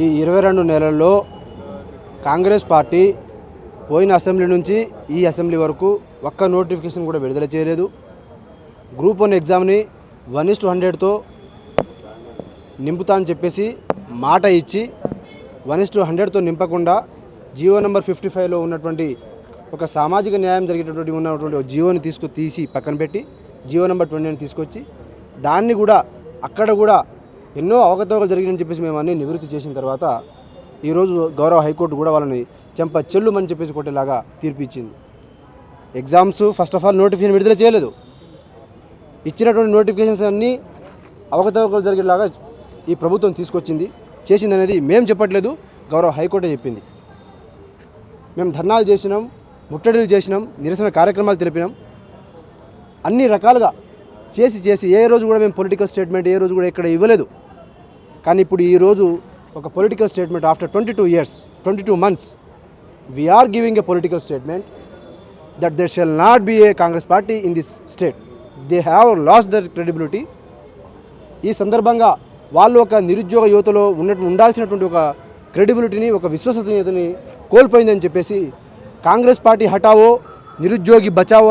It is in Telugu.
ఈ ఇరవై రెండు నెలల్లో కాంగ్రెస్ పార్టీ పోయిన అసెంబ్లీ నుంచి ఈ అసెంబ్లీ వరకు ఒక్క నోటిఫికేషన్ కూడా విడుదల చేయలేదు. గ్రూప్ వన్ ఎగ్జామ్ని వన్ ఇస్ టు హండ్రెడ్తో నింపుతా అని చెప్పేసి మాట ఇచ్చి వన్ ఇస్ టు హండ్రెడ్తో నింపకుండా జియో నెంబర్ ఫిఫ్టీ ఫైవ్లో ఉన్నటువంటి ఒక సామాజిక న్యాయం జరిగేటటువంటి ఉన్నటువంటి ఒక జియోని తీసుకు తీసి పక్కన పెట్టి జియో నెంబర్ ట్వంటీని తీసుకొచ్చి దాన్ని కూడా అక్కడ కూడా ఎన్నో అవకతవకలు జరిగినని చెప్పేసి మేము అన్నీ నివృత్తి చేసిన తర్వాత ఈరోజు గౌరవ హైకోర్టు కూడా వాళ్ళని చెంప చెల్లుమని చెప్పేసి కొట్టేలాగా తీర్పు ఇచ్చింది. Exams first of all notification విడుదల చేయలేదు. ఇచ్చినటువంటి నోటిఫికేషన్స్ అన్నీ అవకతవకలు జరిగేలాగా ఈ ప్రభుత్వం తీసుకొచ్చింది. చేసింది అనేది మేము చెప్పట్లేదు గౌరవ హైకోర్టే చెప్పింది. మేము ధర్నాలు చేసినాం ముట్టడిలు చేసినాం నిరసన కార్యక్రమాలు తెలిపినాం. అన్ని రకాలుగా చేసి చేసి ఏ రోజు కూడా మేము పొలిటికల్ స్టేట్మెంట్ ఏ రోజు కూడా ఇక్కడ ఇవ్వలేదు. కానీ ఇప్పుడు ఈ రోజు ఒక political statement after twenty two years twenty two months we are giving a political statement that there shall not be a Congress party in this state they have lost their credibility ఈ సందర్భంగా వాళ్ళు ఒక నిరుద్యోగ యువతలో ఉన్నట్టు ఉండాల్సినటువంటి ఒక క్రెడిబిలిటీని ఒక విశ్వసనీయతని కోల్పోయిందని చెప్పేసి కాంగ్రెస్ పార్టీ హటావో నిరుద్యోగి బచావో అని